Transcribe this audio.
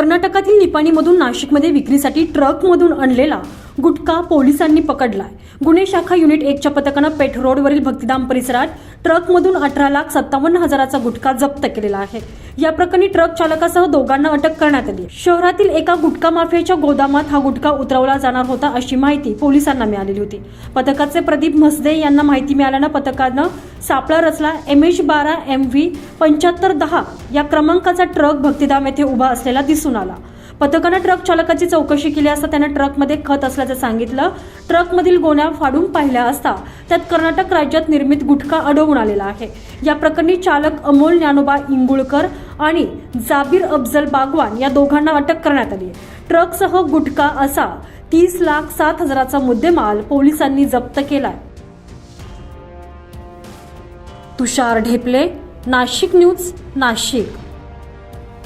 कर्नाटकातील निपाणीमधून नाशिकमध्ये विक्रीसाठी ट्रकमधून आणलेला गुटखा पोलिसांनी पकडलाय. गुन्हे शाखा युनिट एकच्या पथकानं पेठ रोडवरील भक्तिधाम परिसरात ट्रकमधून अठरा लाख सत्तावन्न हजाराचा गुटखा जप्त केलेला आहे. या प्रकरणी ट्रक चालकासह दोघांना अटक करण्यात आली. शहरातील एका गुटखा माफियाच्या गोदामात हा गुटखा उतरवला जाणार होता अशी माहिती पोलिसांना मिळालेली होती. पथकाचे प्रदीप म्हसदे यांना माहिती मिळाल्यानं पथकानं सापळा रचला. एम एच बारा एम व्ही पंच्याहत्तर दहा या क्रमांकाचा ट्रक भक्तिधाम येथे उभा असलेला दिसून आला. पथकानं ट्रक चालकाची चौकशी केली असता त्यानं ट्रकमध्ये खत असल्याचं सांगितलं. ट्रकमधील गोण्या फाडून पाहिल्या असता त्यात कर्नाटक राज्यात निर्मित गुटखा अडवून आलेला आहे. या प्रकरणी चालक अमोल ज्ञानोबा इंगुळकर आणि जाबीर अफजल बागवान या दोघांना अटक करण्यात आली. ट्रकसह गुटखा असा तीस लाख सात हजाराचा मुद्देमाल पोलिसांनी जप्त केलाय. तुषार ढेपले नाशिक न्यूज नाशिक.